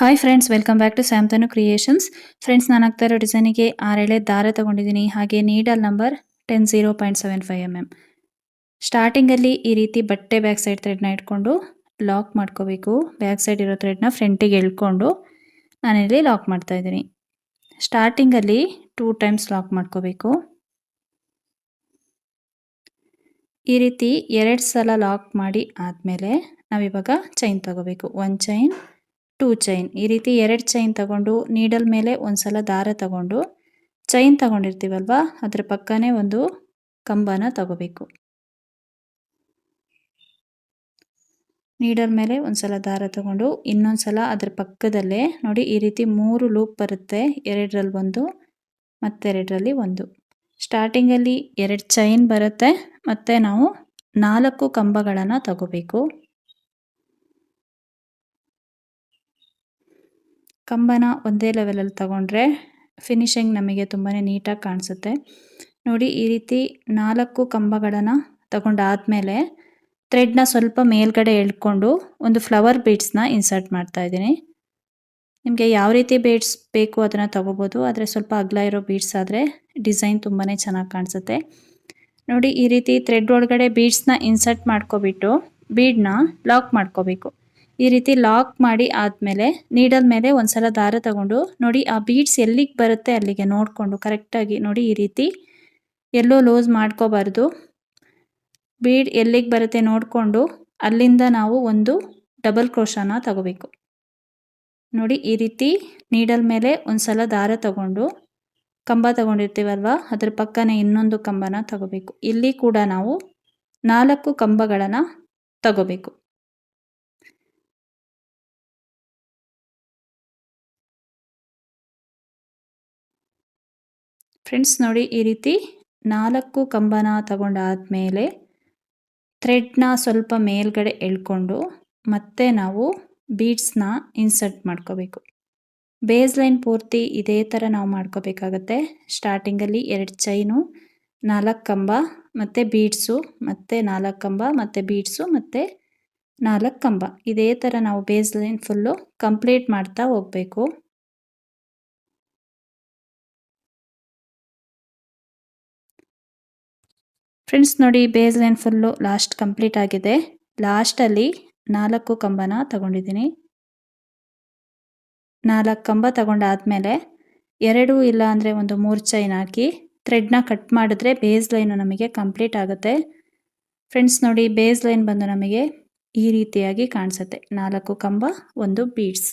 Hi friends welcome back to ಸ್ಯಾಮ್ತನು creations friends ನಾನು ಆಗ್ತಾ ಇರೋ ಡಿಸೈನಿಗೆ ಆರೆಳೆ ದಾರ ತಗೊಂಡಿದ್ದೀನಿ. ಹಾಗೆ needle number ten zero point seven five M M ಸ್ಟಾರ್ಟಿಂಗಲ್ಲಿ ಈ ರೀತಿ ಬಟ್ಟೆ ಬ್ಯಾಕ್ ಸೈಡ್ ಥ್ರೆಡ್ನ ಇಟ್ಕೊಂಡು ಲಾಕ್ ಮಾಡ್ಕೋಬೇಕು. ಬ್ಯಾಕ್ ಸೈಡ್ ಇರೋ ಥ್ರೆಡ್ನ ಫ್ರಂಟಿಗೆ ಎಳ್ಕೊಂಡು ನಾನಿಲ್ಲಿ ಲಾಕ್ ಮಾಡ್ತಾ ಇದ್ದೀನಿ. ಸ್ಟಾರ್ಟಿಂಗಲ್ಲಿ ಟೂ ಟೈಮ್ಸ್ ಲಾಕ್ ಮಾಡ್ಕೋಬೇಕು. ಈ ರೀತಿ ಎರಡು ಸಲ ಲಾಕ್ ಮಾಡಿ ಆದಮೇಲೆ ನಾವಿವಾಗ ಚೈನ್ ತಗೋಬೇಕು. ಒಂದು ಚೈನ್ ಟೂ ಚೈನ್. ಈ ರೀತಿ ಎರಡು ಚೈನ್ ತಗೊಂಡು ನೀಡಲ್ ಮೇಲೆ ಒಂದ್ಸಲ ದಾರ ತಗೊಂಡು ಚೈನ್ ತಗೊಂಡಿರ್ತೀವಲ್ವಾ? ಅದರ ಪಕ್ಕನೇ ಒಂದು ಕಂಬನ ತಗೋಬೇಕು. ನೀಡಲ್ ಮೇಲೆ ಒಂದ್ಸಲ ದಾರ ತಗೊಂಡು ಇನ್ನೊಂದ್ಸಲ ಅದ್ರ ಪಕ್ಕದಲ್ಲೇ ನೋಡಿ ಈ ರೀತಿ ಮೂರು ಲೂಪ್ ಬರುತ್ತೆ. ಎರಡರಲ್ಲಿ ಒಂದು, ಮತ್ತೆರಡರಲ್ಲಿ ಒಂದು. ಸ್ಟಾರ್ಟಿಂಗಲ್ಲಿ ಎರಡು ಚೈನ್ ಬರುತ್ತೆ. ಮತ್ತು ನಾವು ನಾಲ್ಕು ಕಂಬಗಳನ್ನು ತಗೋಬೇಕು. ಕಂಬನ ಒಂದೇ ಲೆವೆಲಲ್ಲಿ ತಗೊಂಡ್ರೆ ಫಿನಿಶಿಂಗ್ ನಮಗೆ ತುಂಬಾ ನೀಟಾಗಿ ಕಾಣಿಸುತ್ತೆ. ನೋಡಿ, ಈ ರೀತಿ ನಾಲ್ಕು ಕಂಬಗಳನ್ನು ತಗೊಂಡಾದಮೇಲೆ ಥ್ರೆಡ್ನ ಸ್ವಲ್ಪ ಮೇಲ್ಗಡೆ ಎಳ್ಕೊಂಡು ಒಂದು ಫ್ಲವರ್ ಬೀಡ್ಸ್ನ ಇನ್ಸರ್ಟ್ ಮಾಡ್ತಾ ಇದ್ದೀನಿ. ನಿಮಗೆ ಯಾವ ರೀತಿ ಬೀಡ್ಸ್ ಬೇಕು ಅದನ್ನು ತಗೋಬೋದು, ಆದರೆ ಸ್ವಲ್ಪ ಅಗಲ ಇರೋ ಬೀಡ್ಸ್ ಆದರೆ ಡಿಸೈನ್ ತುಂಬಾ ಚೆನ್ನಾಗಿ ಕಾಣಿಸುತ್ತೆ. ನೋಡಿ, ಈ ರೀತಿ ಥ್ರೆಡ್ ಒಳಗಡೆ ಬೀಡ್ಸ್ನ ಇನ್ಸರ್ಟ್ ಮಾಡ್ಕೊಬಿಟ್ಟು ಬೀಡ್ನ ಲಾಕ್ ಮಾಡ್ಕೋಬೇಕು. ಈ ರೀತಿ ಲಾಕ್ ಮಾಡಿ ಆದಮೇಲೆ ನೀಡಲ್ ಮೇಲೆ ಒಂದ್ಸಲ ದಾರ ತಗೊಂಡು ನೋಡಿ ಆ ಬೀಡ್ಸ್ ಎಲ್ಲಿಗೆ ಬರುತ್ತೆ ಅಲ್ಲಿಗೆ ನೋಡಿಕೊಂಡು ಕರೆಕ್ಟಾಗಿ ನೋಡಿ ಈ ರೀತಿ ಎಲ್ಲೋ ಲೂಸ್ ಮಾಡ್ಕೋಬಾರ್ದು. ಬೀಡ್ ಎಲ್ಲಿಗೆ ಬರುತ್ತೆ ನೋಡಿಕೊಂಡು ಅಲ್ಲಿಂದ ನಾವು ಒಂದು ಡಬಲ್ ಕ್ರೋಶನ ತಗೋಬೇಕು. ನೋಡಿ ಈ ರೀತಿ ನೀಡಲ್ ಮೇಲೆ ಒಂದ್ಸಲ ದಾರ ತಗೊಂಡು ಕಂಬ ತಗೊಂಡಿರ್ತೀವಲ್ವ ಅದ್ರ ಪಕ್ಕನೇ ಇನ್ನೊಂದು ಕಂಬನ ತಗೋಬೇಕು. ಇಲ್ಲಿ ಕೂಡ ನಾವು ನಾಲ್ಕು ಕಂಬಗಳನ್ನು ತಗೋಬೇಕು. ಫ್ರೆಂಡ್ಸ್ ನೋಡಿ, ಈ ರೀತಿ ನಾಲ್ಕು ಕಂಬನ ತಗೊಂಡಾದ್ಮೇಲೆ ಥ್ರೆಡ್ನ ಸ್ವಲ್ಪ ಮೇಲ್ಗಡೆ ಎಳ್ಕೊಂಡು ಮತ್ತೆ ನಾವು ಬೀಡ್ಸ್ನ ಇನ್ಸರ್ಟ್ ಮಾಡ್ಕೋಬೇಕು. ಬೇಸ್ ಲೈನ್ ಪೂರ್ತಿ ಇದೇ ಥರ ನಾವು ಮಾಡ್ಕೋಬೇಕಾಗತ್ತೆ. ಸ್ಟಾರ್ಟಿಂಗಲ್ಲಿ ಎರಡು ಚೈನು ನಾಲ್ಕು ಕಂಬ, ಮತ್ತು ಬೀಡ್ಸು ಮತ್ತು ನಾಲ್ಕು ಕಂಬ, ಮತ್ತು ಬೀಡ್ಸು ಮತ್ತು ನಾಲ್ಕು ಕಂಬ. ಇದೇ ಥರ ನಾವು ಬೇಸ್ ಲೈನ್ ಫುಲ್ಲು ಕಂಪ್ಲೀಟ್ ಮಾಡ್ತಾ ಹೋಗಬೇಕು. ಫ್ರೆಂಡ್ಸ್ ನೋಡಿ base line full last complete ಆಗಿದೆ. ಲಾಸ್ಟಲ್ಲಿ ನಾಲ್ಕು ಕಂಬನ ತಗೊಂಡಿದ್ದೀನಿ. ನಾಲ್ಕು ಕಂಬ ತಗೊಂಡಾದ್ಮೇಲೆ ಎರಡು ಇಲ್ಲ ಅಂದರೆ ಒಂದು ಮೂರು ಚೈನ್ ಹಾಕಿ ಥ್ರೆಡ್ನ ಕಟ್ ಮಾಡಿದ್ರೆ ಬೇಸ್ ಲೈನು ನಮಗೆ ಕಂಪ್ಲೀಟ್ ಆಗುತ್ತೆ. ಫ್ರೆಂಡ್ಸ್ ನೋಡಿ ಬೇಸ್ ಲೈನ್ ಬಂದು ನಮಗೆ ಈ ರೀತಿಯಾಗಿ ಕಾಣಿಸುತ್ತೆ. ನಾಲ್ಕು ಕಂಬ, ಒಂದು ಬೀಡ್ಸ್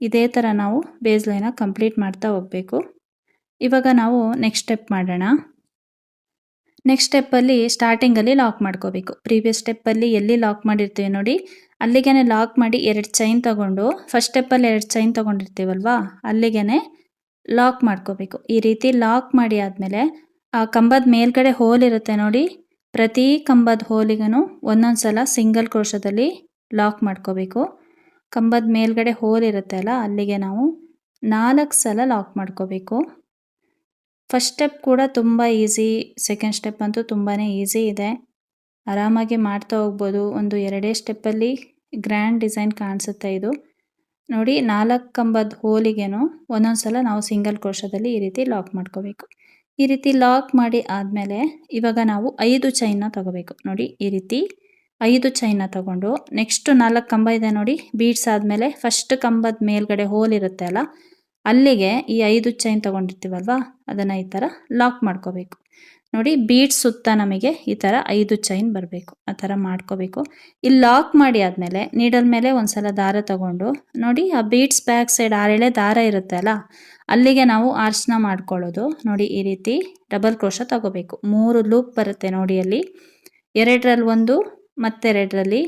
ಇದೇ ಥರ ನಾವು ಬೇಸ್ ಲೈನ ಕಂಪ್ಲೀಟ್ ಮಾಡ್ತಾ ಹೋಗಬೇಕು. ಇವಾಗ ನಾವು ನೆಕ್ಸ್ಟ್ ಸ್ಟೆಪ್ ಮಾಡೋಣ. ನೆಕ್ಸ್ಟ್ ಸ್ಟೆಪ್ಪಲ್ಲಿ ಸ್ಟಾರ್ಟಿಂಗಲ್ಲಿ ಲಾಕ್ ಮಾಡ್ಕೋಬೇಕು. ಪ್ರೀವಿಯಸ್ ಸ್ಟೆಪ್ಪಲ್ಲಿ ಎಲ್ಲಿ ಲಾಕ್ ಮಾಡಿರ್ತೀವಿ ನೋಡಿ. ಅಲ್ಲಿಗೆ ಲಾಕ್ ಮಾಡಿ ಎರಡು ಚೈನ್ ತಗೊಂಡು ಫಸ್ಟ್ ಸ್ಟೆಪ್ಪಲ್ಲಿ ಎರಡು ಚೈನ್ ತೊಗೊಂಡಿರ್ತೀವಲ್ವಾ? ಅಲ್ಲಿಗೇನೆ ಲಾಕ್ ಮಾಡ್ಕೋಬೇಕು. ಈ ರೀತಿ ಲಾಕ್ ಮಾಡಿ ಆದಮೇಲೆ ಆ ಕಂಬದ ಮೇಲ್ಗಡೆ ಹೋಲ್ ಇರುತ್ತೆ ನೋಡಿ. ಪ್ರತಿ ಕಂಬದ ಹೋಲಿಗೂ ಒಂದೊಂದು ಸಲ ಸಿಂಗಲ್ ಕ್ರೋಶದಲ್ಲಿ ಲಾಕ್ ಮಾಡ್ಕೋಬೇಕು. ಕಂಬದ ಮೇಲ್ಗಡೆ ಹೋಲ್ ಇರುತ್ತೆ ಅಲ್ಲ, ಅಲ್ಲಿಗೆ ನಾವು ನಾಲ್ಕು ಸಲ ಲಾಕ್ ಮಾಡ್ಕೋಬೇಕು. ಫಸ್ಟ್ ಸ್ಟೆಪ್ ಕೂಡ ತುಂಬ ಈಸಿ ಸೆಕೆಂಡ್ ಸ್ಟೆಪ್ ಅಂತೂ ತುಂಬಾ ಈಸಿ ಇದೆ. ಆರಾಮಾಗಿ ಮಾಡ್ತಾ ಹೋಗ್ಬೋದು. ಒಂದು ಎರಡೇ ಸ್ಟೆಪ್ಪಲ್ಲಿ ಗ್ರ್ಯಾಂಡ್ ಡಿಸೈನ್ ಕಾಣಿಸುತ್ತೆ ಇದು. ನೋಡಿ ನಾಲ್ಕು ಕಂಬದ ಹೋಲಿಗೆನೂ ಒಂದೊಂದು ಸಲ ನಾವು ಸಿಂಗಲ್ ಕೋಶದಲ್ಲಿ ಈ ರೀತಿ ಲಾಕ್ ಮಾಡ್ಕೋಬೇಕು. ಈ ರೀತಿ ಲಾಕ್ ಮಾಡಿ ಆದಮೇಲೆ ಇವಾಗ ನಾವು ಐದು ಚೈನ್ನ ತಗೋಬೇಕು. ನೋಡಿ, ಈ ರೀತಿ ಐದು ಚೈನ್ನ ತಗೊಂಡು ನೆಕ್ಸ್ಟ್ ನಾಲ್ಕು ಕಂಬ ಇದೆ ನೋಡಿ ಬೀಡ್ಸ್ ಆದಮೇಲೆ ಫಸ್ಟ್ ಕಂಬದ ಮೇಲ್ಗಡೆ ಹೋಲ್ ಇರುತ್ತೆ ಅಲ್ಲ ಅಲ್ಲಿಗೆ ಈ ಐದು ಚೈನ್ ತೊಗೊಂಡಿರ್ತೀವಲ್ವ? ಅದನ್ನು ಈ ಥರ ಲಾಕ್ ಮಾಡ್ಕೋಬೇಕು. ನೋಡಿ ಬೀಟ್ ಸುತ್ತ ನಮಗೆ ಈ ಥರ ಐದು ಚೈನ್ ಬರಬೇಕು. ಆ ಥರ ಮಾಡ್ಕೋಬೇಕು. ಇಲ್ಲಿ ಲಾಕ್ ಮಾಡಿ ಆದಮೇಲೆ ನೀಡಲ್ ಮೇಲೆ ಒಂದ್ಸಲ ದಾರ ತಗೊಂಡು, ನೋಡಿ, ಆ ಬೀಟ್ಸ್ ಬ್ಯಾಕ್ ಸೈಡ್ ಆರೆಳೆ ದಾರ ಇರುತ್ತೆ ಅಲ್ಲ? ಅಲ್ಲಿಗೆ ನಾವು ಆರ್ಚ್ನ ಮಾಡ್ಕೊಳ್ಳೋದು. ನೋಡಿ, ಈ ರೀತಿ ಡಬಲ್ ಕ್ರೋಶ ತಗೋಬೇಕು. ಮೂರು ಲೂಪ್ ಬರುತ್ತೆ ನೋಡಿ ಅಲ್ಲಿ. ಎರಡರಲ್ಲಿ ಒಂದು, ಮತ್ತೆರಡರಲ್ಲಿ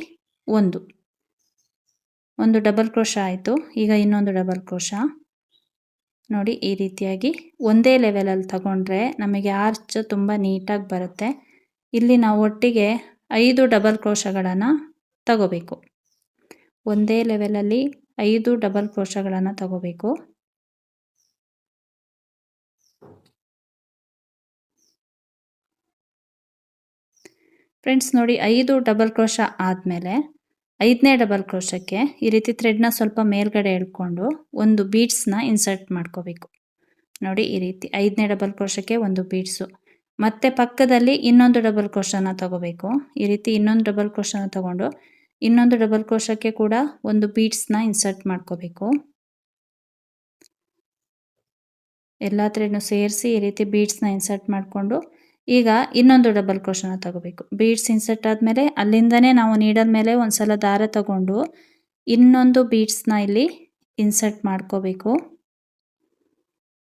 ಒಂದು. ಒಂದು ಡಬಲ್ ಕ್ರೋಶ ಆಯಿತು. ಈಗ ಇನ್ನೊಂದು ಡಬಲ್ ಕ್ರೋಶ ನೋಡಿ ಈ ರೀತಿಯಾಗಿ ಒಂದೇ ಲೆವೆಲಲ್ಲಿ ತಗೊಂಡ್ರೆ ನಮಗೆ ಆರ್ಚ್ ತುಂಬ ನೀಟಾಗಿ ಬರುತ್ತೆ. ಇಲ್ಲಿ ನಾವು ಒಟ್ಟಿಗೆ ಐದು ಡಬಲ್ ಕ್ರೋಶಗಳನ್ನು ತಗೋಬೇಕು. ಒಂದೇ ಲೆವೆಲಲ್ಲಿ ಐದು ಡಬಲ್ ಕ್ರೋಶಗಳನ್ನು ತಗೋಬೇಕು. ಫ್ರೆಂಡ್ಸ್ ನೋಡಿ ಐದು ಡಬಲ್ ಕ್ರೋಶ ಆದಮೇಲೆ ಐದನೇ ಡಬಲ್ ಕ್ರೋಶಕ್ಕೆ ಈ ರೀತಿ ಥ್ರೆಡ್ನ ಸ್ವಲ್ಪ ಮೇಲ್ಗಡೆ ಎಳ್ಕೊಂಡು ಒಂದು ಬೀಡ್ಸ್ನ ಇನ್ಸರ್ಟ್ ಮಾಡ್ಕೋಬೇಕು. ನೋಡಿ, ಈ ರೀತಿ ಐದನೇ ಡಬಲ್ ಕ್ರೋಶಕ್ಕೆ ಒಂದು ಬೀಡ್ಸು ಮತ್ತೆ ಪಕ್ಕದಲ್ಲಿ ಇನ್ನೊಂದು ಡಬಲ್ ಕ್ರೋಶನ ತಗೋಬೇಕು. ಈ ರೀತಿ ಇನ್ನೊಂದು ಡಬಲ್ ಕ್ರೋಶನ ತಗೊಂಡು ಇನ್ನೊಂದು ಡಬಲ್ ಕ್ರೋಶಕ್ಕೆ ಕೂಡ ಒಂದು ಬೀಡ್ಸ್ನ ಇನ್ಸರ್ಟ್ ಮಾಡ್ಕೋಬೇಕು. ಎಲ್ಲ ಥ್ರೆಡ್ನು ಸೇರಿಸಿ ಈ ರೀತಿ ಬೀಡ್ಸ್ನ ಇನ್ಸರ್ಟ್ ಮಾಡಿಕೊಂಡು ಈಗ ಇನ್ನೊಂದು ಡಬಲ್ ಕ್ರೋಶನ ತಗೋಬೇಕು. ಬೀಡ್ಸ್ ಇನ್ಸರ್ಟ್ ಆದಮೇಲೆ ಅಲ್ಲಿಂದನೇ ನಾವು ನೀಡಲ್ ಮೇಲೆ ಒಂದು ಸಲ ದಾರ ತಗೊಂಡು ಇನ್ನೊಂದು ಬೀಡ್ಸ್ನ ಇಲ್ಲಿ ಇನ್ಸರ್ಟ್ ಮಾಡ್ಕೋಬೇಕು.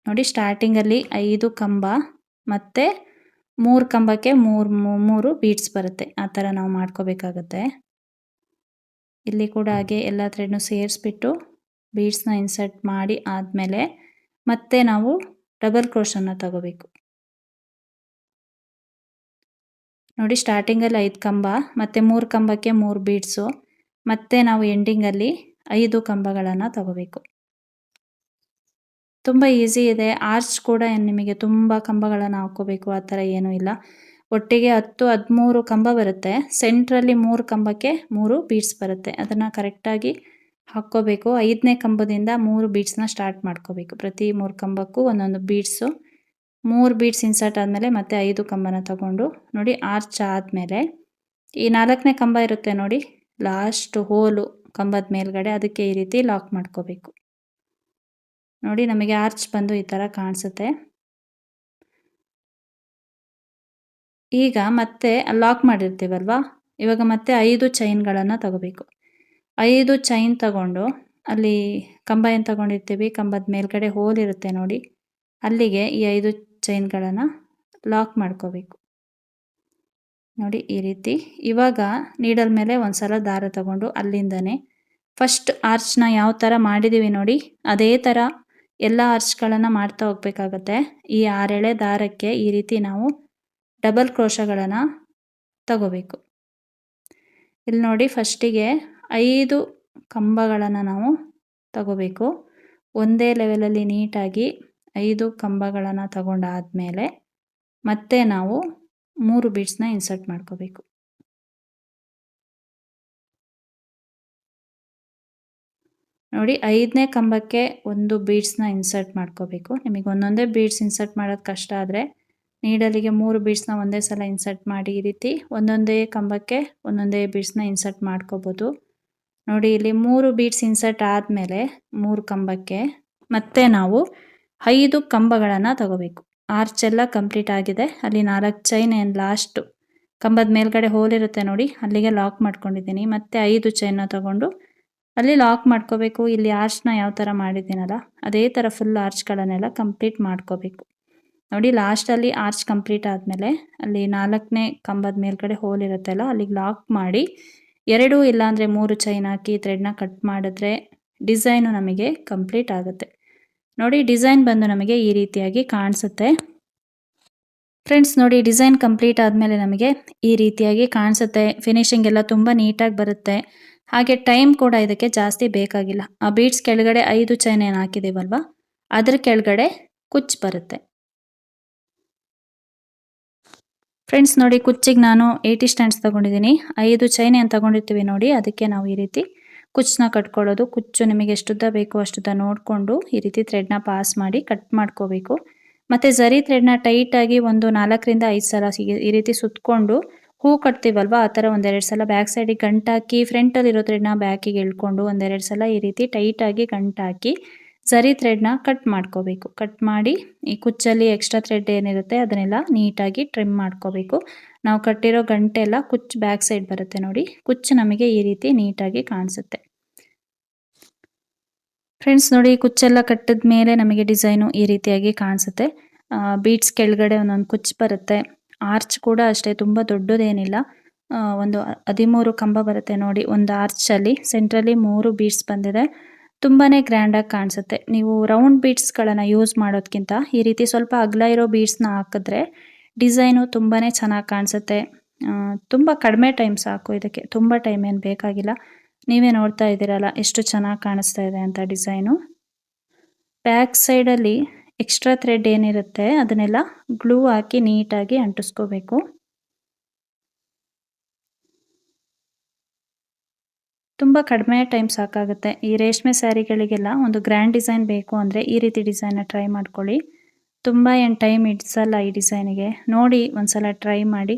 ನೋಡಿ ಸ್ಟಾರ್ಟಿಂಗಲ್ಲಿ ಐದು ಕಂಬ ಮತ್ತು ಮೂರು ಕಂಬಕ್ಕೆ ಮೂರು ಮೂರು ಬೀಡ್ಸ್ ಬರುತ್ತೆ. ಆ ಥರ ನಾವು ಮಾಡ್ಕೋಬೇಕಾಗತ್ತೆ. ಇಲ್ಲಿ ಕೂಡ ಹಾಗೆ ಎಲ್ಲ ಥ್ರೆಡ್ನು ಸೇರಿಸ್ಬಿಟ್ಟು ಬೀಡ್ಸ್ನ ಇನ್ಸರ್ಟ್ ಮಾಡಿ ಆದಮೇಲೆ ಮತ್ತೆ ನಾವು ಡಬಲ್ ಕ್ರೋಶನ್ನು ತಗೋಬೇಕು. ನೋಡಿ ಸ್ಟಾರ್ಟಿಂಗಲ್ಲಿ ಐದು ಕಂಬ, ಮತ್ತು ಮೂರು ಕಂಬಕ್ಕೆ ಮೂರು ಬೀಡ್ಸು ಮತ್ತು ನಾವು ಎಂಡಿಂಗಲ್ಲಿ ಐದು ಕಂಬಗಳನ್ನು ತಗೋಬೇಕು. ತುಂಬ ಈಸಿ ಇದೆ. ಆರ್ಚ್ ಕೂಡ ನಿಮಗೆ ತುಂಬ ಕಂಬಗಳನ್ನು ಹಾಕೋಬೇಕು, ಆ ಥರ ಏನೂ ಇಲ್ಲ. ಒಟ್ಟಿಗೆ ಹತ್ತು, ಹದಿಮೂರು ಕಂಬ ಬರುತ್ತೆ. ಸೆಂಟ್ರಲ್ಲಿ ಮೂರು ಕಂಬಕ್ಕೆ ಮೂರು ಬೀಡ್ಸ್ ಬರುತ್ತೆ. ಅದನ್ನು ಕರೆಕ್ಟಾಗಿ ಹಾಕ್ಕೋಬೇಕು ಐದನೇ ಕಂಬದಿಂದ ಮೂರು ಬೀಡ್ಸ್ನ ಸ್ಟಾರ್ಟ್ ಮಾಡ್ಕೋಬೇಕು. ಪ್ರತಿ ಮೂರು ಕಂಬಕ್ಕೂ ಒಂದೊಂದು ಬೀಡ್ಸು ಮೂರು ಬೀಡ್ಸ್ ಇನ್ಸರ್ಟ್ ಆದಮೇಲೆ ಮತ್ತೆ ಐದು ಕಂಬನ ತಗೊಂಡು ನೋಡಿ ಆರ್ಚ್ ಆದಮೇಲೆ ಈ ನಾಲ್ಕನೇ ಕಂಬ ಇರುತ್ತೆ ನೋಡಿ ಲಾಸ್ಟ್ ಹೋಲು ಕಂಬದ ಮೇಲ್ಗಡೆ ಅದಕ್ಕೆ ಈ ರೀತಿ ಲಾಕ್ ಮಾಡ್ಕೋಬೇಕು. ನೋಡಿ ನಮಗೆ ಆರ್ಚ್ ಬಂದು ಈ ಥರ ಕಾಣಿಸುತ್ತೆ. ಈಗ ಮತ್ತೆ ಲಾಕ್ ಮಾಡಿರ್ತೀವಲ್ವಾ? ಇವಾಗ ಮತ್ತೆ ಐದು ಚೈನ್ಗಳನ್ನು ತಗೋಬೇಕು. ಐದು ಚೈನ್ ತಗೊಂಡು ಅಲ್ಲಿ ಕಂಬ ಏನು ತಗೊಂಡಿರ್ತೀವಿ? ಕಂಬದ ಮೇಲ್ಗಡೆ ಹೋಲ್ ಇರುತ್ತೆ ನೋಡಿ. ಅಲ್ಲಿಗೆ ಈ ಐದು ಚೈನ್ಗಳನ್ನು ಲಾಕ್ ಮಾಡ್ಕೋಬೇಕು. ನೋಡಿ ಈ ರೀತಿ. ಇವಾಗ ನೀಡಲ್ ಮೇಲೆ ಒಂದು ಸಲ ದಾರ ತಗೊಂಡು ಅಲ್ಲಿಂದನೇ ಫಸ್ಟ್ ಆರ್ಚ್ನ ಯಾವ ಥರ ಮಾಡಿದ್ದೀವಿ ನೋಡಿ, ಅದೇ ಥರ ಎಲ್ಲ ಆರ್ಚ್ಗಳನ್ನು ಮಾಡ್ತಾ ಹೋಗ್ಬೇಕಾಗತ್ತೆ. ಈ ಆರೆಳೆ ದಾರಕ್ಕೆ ಈ ರೀತಿ ನಾವು ಡಬಲ್ ಕ್ರೋಶಗಳನ್ನು ತಗೋಬೇಕು. ಇಲ್ಲಿ ನೋಡಿ ಫಸ್ಟಿಗೆ ಐದು ಕಂಬಗಳನ್ನು ನಾವು ತಗೋಬೇಕು. ಒಂದೇ ಲೆವೆಲಲ್ಲಿ ನೀಟಾಗಿ ಐದು ಕಂಬಗಳನ್ನು ತಗೊಂಡಾದಮೇಲೆ ಮತ್ತೆ ನಾವು ಮೂರು ಬೀಡ್ಸ್ನ ಇನ್ಸರ್ಟ್ ಮಾಡ್ಕೋಬೇಕು. ನೋಡಿ ಐದನೇ ಕಂಬಕ್ಕೆ ಒಂದು ಬೀಡ್ಸ್ನ ಇನ್ಸರ್ಟ್ ಮಾಡ್ಕೋಬೇಕು. ನಿಮಗೆ ಒಂದೊಂದೇ ಬೀಡ್ಸ್ ಇನ್ಸರ್ಟ್ ಮಾಡೋದು ಕಷ್ಟ ಆದರೆ ನೀಡಲಿಗೆ ಮೂರು ಬೀಡ್ಸ್ನ ಒಂದೇ ಸಲ ಇನ್ಸರ್ಟ್ ಮಾಡಿ ಈ ರೀತಿ ಒಂದೊಂದೇ ಕಂಬಕ್ಕೆ ಒಂದೊಂದೇ ಬೀಡ್ಸ್ನ ಇನ್ಸರ್ಟ್ ಮಾಡ್ಕೋಬೋದು. ನೋಡಿ ಇಲ್ಲಿ ಮೂರು ಬೀಡ್ಸ್ ಇನ್ಸರ್ಟ್ ಆದಮೇಲೆ ಮೂರು ಕಂಬಕ್ಕೆ ಮತ್ತೆ ನಾವು ಐದು ಕಂಬಗಳನ್ನು ತಗೋಬೇಕು. ಆರ್ಚ್ ಎಲ್ಲ ಕಂಪ್ಲೀಟ್ ಆಗಿದೆ. ಅಲ್ಲಿ ನಾಲ್ಕು ಚೈನ್ ಏನು ಲಾಸ್ಟು ಕಂಬದ ಮೇಲ್ಗಡೆ ಹೋಲ್ ಇರುತ್ತೆ ನೋಡಿ. ಅಲ್ಲಿಗೆ ಲಾಕ್ ಮಾಡ್ಕೊಂಡಿದ್ದೀನಿ. ಮತ್ತೆ ಐದು ಚೈನ್ನ ತಗೊಂಡು ಅಲ್ಲಿ ಲಾಕ್ ಮಾಡ್ಕೋಬೇಕು. ಇಲ್ಲಿ ಆರ್ಚ್ನ ಯಾವ ಥರ ಮಾಡಿದ್ದೀನಲ್ಲ, ಅದೇ ಥರ ಫುಲ್ ಆರ್ಚ್ಗಳನ್ನೆಲ್ಲ ಕಂಪ್ಲೀಟ್ ಮಾಡ್ಕೋಬೇಕು. ನೋಡಿ ಲಾಸ್ಟಲ್ಲಿ ಆರ್ಚ್ ಕಂಪ್ಲೀಟ್ ಆದಮೇಲೆ ಅಲ್ಲಿ ನಾಲ್ಕನೇ ಕಂಬದ ಮೇಲ್ಗಡೆ ಹೋಲ್ ಇರುತ್ತಲ್ಲ, ಅಲ್ಲಿಗೆ ಲಾಕ್ ಮಾಡಿ ಎರಡು ಇಲ್ಲಾಂದರೆ ಮೂರು ಚೈನ್ ಹಾಕಿ ಥ್ರೆಡ್ನ ಕಟ್ ಮಾಡಿದ್ರೆ ಡಿಸೈನು ನಮಗೆ ಕಂಪ್ಲೀಟ್ ಆಗುತ್ತೆ. ನೋಡಿ, ಡಿಸೈನ್ ಬಂದು ನಮಗೆ ಈ ರೀತಿಯಾಗಿ ಕಾಣಿಸುತ್ತೆ. ಫ್ರೆಂಡ್ಸ್, ನೋಡಿ, ಡಿಸೈನ್ ಕಂಪ್ಲೀಟ್ ಆದಮೇಲೆ ನಮಗೆ ಈ ರೀತಿಯಾಗಿ ಕಾಣಿಸುತ್ತೆ. ಫಿನಿಶಿಂಗ್ ಎಲ್ಲ ತುಂಬ ನೀಟಾಗಿ ಬರುತ್ತೆ. ಹಾಗೆ ಟೈಮ್ ಕೂಡ ಇದಕ್ಕೆ ಜಾಸ್ತಿ ಬೇಕಾಗಿಲ್ಲ. ಆ ಬೀಡ್ಸ್ ಕೆಳಗಡೆ ಐದು ಚೈನ್ ಏನು ಹಾಕಿದ್ದೀವಲ್ವ ಅದ್ರ ಕೆಳಗಡೆ ಕುಚ್ ಬರುತ್ತೆ. ಫ್ರೆಂಡ್ಸ್, ನೋಡಿ, ಕುಚ್ಚಿಗೆ ನಾನು ಏಯ್ಟಿ ಸ್ಟ್ಯಾಂಡ್ಸ್ ತಗೊಂಡಿದ್ದೀನಿ. ಐದು ಚೈನ್ ಏನು ತೊಗೊಂಡಿರ್ತೀವಿ ನೋಡಿ, ಅದಕ್ಕೆ ನಾವು ಈ ರೀತಿ ಕುಚ್ಚನ್ನ ಕಟ್ಕೊಳ್ಳೋದು, ಕುಚ್ಚು ನಿಮಗೆ ಎಷ್ಟುದ್ದ ಬೇಕು ಅಷ್ಟುದ್ದ ನೋಡಿಕೊಂಡು ಈ ರೀತಿ ಥ್ರೆಡ್ನ ಪಾಸ್ ಮಾಡಿ ಕಟ್ ಮಾಡ್ಕೋಬೇಕು. ಮತ್ತು ಝರಿ ಥ್ರೆಡ್ನ ಟೈಟಾಗಿ ಒಂದು ನಾಲ್ಕರಿಂದ ಐದು ಸಲ ಈ ರೀತಿ ಸುತ್ತಕೊಂಡು ಹೂ ಕಟ್ತೀವಲ್ವ? ಆ ಥರ ಒಂದೆರಡು ಸಲ ಬ್ಯಾಕ್ ಸೈಡಿಗೆ ಗಂಟಾಕಿ ಫ್ರಂಟಲ್ಲಿರೋ ಥ್ರೆಡ್ನ ಬ್ಯಾಕಿಗೆ ಇಳ್ಕೊಂಡು ಒಂದೆರಡು ಸಲ ಈ ರೀತಿ ಟೈಟಾಗಿ ಗಂಟಾಕಿ ಝರಿ ಥ್ರೆಡ್ನ ಕಟ್ ಮಾಡ್ಕೋಬೇಕು. ಕಟ್ ಮಾಡಿ ಈ ಕುಚ್ಚಲ್ಲಿ ಎಕ್ಸ್ಟ್ರಾ ಥ್ರೆಡ್ ಏನಿರುತ್ತೆ ಅದನ್ನೆಲ್ಲ ನೀಟಾಗಿ ಟ್ರಿಮ್ ಮಾಡ್ಕೋಬೇಕು. ನಾವು ಕಟ್ಟಿರೋ ಗಂಟೆ ಎಲ್ಲ ಕುಚ್ಚು ಬ್ಯಾಕ್ ಸೈಡ್ ಬರುತ್ತೆ ನೋಡಿ. ಕುಚ್ಚು ನಮಗೆ ಈ ರೀತಿ ನೀಟಾಗಿ ಕಾಣಿಸುತ್ತೆ. ಫ್ರೆಂಡ್ಸ್ ನೋಡಿ ಕುಚ್ಚೆಲ್ಲ ಕಟ್ಟಿದ ಮೇಲೆ ನಮಗೆ ಡಿಸೈನು ಈ ರೀತಿಯಾಗಿ ಕಾಣಿಸುತ್ತೆ. ಬೀಟ್ಸ್ ಕೆಳಗಡೆ ಒಂದೊಂದು ಕುಚ್ಚು ಬರುತ್ತೆ. ಆರ್ಚ್ ಕೂಡ ಅಷ್ಟೇ, ತುಂಬ ದೊಡ್ಡದೇನಿಲ್ಲ. ಒಂದು ಹದಿಮೂರು ಕಂಬ ಬರುತ್ತೆ ನೋಡಿ. ಒಂದು ಆರ್ಚಲ್ಲಿ ಸೆಂಟ್ರಲ್ಲಿ ಮೂರು ಬೀಟ್ಸ್ ಬಂದಿದೆ. ತುಂಬಾ ಗ್ರ್ಯಾಂಡಾಗಿ ಕಾಣಿಸುತ್ತೆ. ನೀವು ರೌಂಡ್ ಬೀಡ್ಸ್ಗಳನ್ನು ಯೂಸ್ ಮಾಡೋದಕ್ಕಿಂತ ಈ ರೀತಿ ಸ್ವಲ್ಪ ಅಗಲ ಇರೋ ಬೀಡ್ಸ್ನ ಹಾಕಿದ್ರೆ ಡಿಸೈನು ತುಂಬಾ ಚೆನ್ನಾಗಿ ಕಾಣಿಸುತ್ತೆ. ತುಂಬ ಕಡಿಮೆ ಟೈಮ್ ಸಾಕು ಇದಕ್ಕೆ. ತುಂಬ ಟೈಮ್ ಏನು ಬೇಕಾಗಿಲ್ಲ. ನೀವೇ ನೋಡ್ತಾ ಇದ್ದೀರಲ್ಲ ಎಷ್ಟು ಚೆನ್ನಾಗಿ ಕಾಣಿಸ್ತಾ ಇದೆ ಅಂತ ಡಿಸೈನು ಬ್ಯಾಕ್ ಸೈಡಲ್ಲಿ ಎಕ್ಸ್ಟ್ರಾ ಥ್ರೆಡ್ ಏನಿರುತ್ತೆ ಅದನ್ನೆಲ್ಲ ಗ್ಲೂ ಹಾಕಿ ನೀಟಾಗಿ ಅಂಟಿಸ್ಕೋಬೇಕು. ತುಂಬ ಕಡಿಮೆ ಟೈಮ್ ಸಾಕಾಗುತ್ತೆ. ಈ ರೇಷ್ಮೆ ಸ್ಯಾರಿಗಳಿಗೆಲ್ಲ ಒಂದು ಗ್ರ್ಯಾಂಡ್ ಡಿಸೈನ್ ಬೇಕು ಅಂದರೆ ಈ ರೀತಿ ಡಿಸೈನ್ನ ಟ್ರೈ ಮಾಡ್ಕೊಳ್ಳಿ. ತುಂಬ ಏನು ಟೈಮ್ ಇಡ್ಸಲ್ಲ ಈ ಡಿಸೈನಿಗೆ ನೋಡಿ ಒಂದ್ಸಲ ಟ್ರೈ ಮಾಡಿ.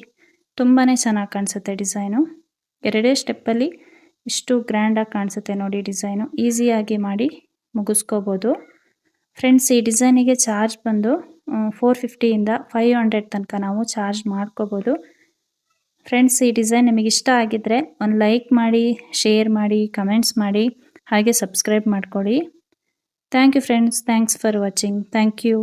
ತುಂಬಾ ಚೆನ್ನಾಗಿ ಕಾಣಿಸುತ್ತೆ ಡಿಸೈನು ಎರಡೇ ಸ್ಟೆಪ್ಪಲ್ಲಿ ಇಷ್ಟು ಗ್ರ್ಯಾಂಡಾಗಿ ಕಾಣಿಸುತ್ತೆ ನೋಡಿ ಡಿಸೈನು ಈಸಿಯಾಗಿ ಮಾಡಿ ಮುಗಿಸ್ಕೋಬೋದು. ಫ್ರೆಂಡ್ಸ್ ಈ ಡಿಸೈನಿಗೆ ಚಾರ್ಜ್ ಬಂದು ಫೋರ್ ಫಿಫ್ಟಿಯಿಂದ ಫೈವ್ ಹಂಡ್ರೆಡ್ ತನಕ ನಾವು ಚಾರ್ಜ್ ಮಾಡ್ಕೋಬೋದು. ಫ್ರೆಂಡ್ಸ್ ಈ ಡಿಸೈನ್ ನಿಮಗೆ ಇಷ್ಟ ಆಗಿದ್ದರೆ ಒಂದು ಲೈಕ್ ಮಾಡಿ ಶೇರ್ ಮಾಡಿ ಕಮೆಂಟ್ಸ್ ಮಾಡಿ, ಹಾಗೆ ಸಬ್ಸ್ಕ್ರೈಬ್ ಮಾಡ್ಕೊಳ್ಳಿ. Thank you friends thanks for watching thank you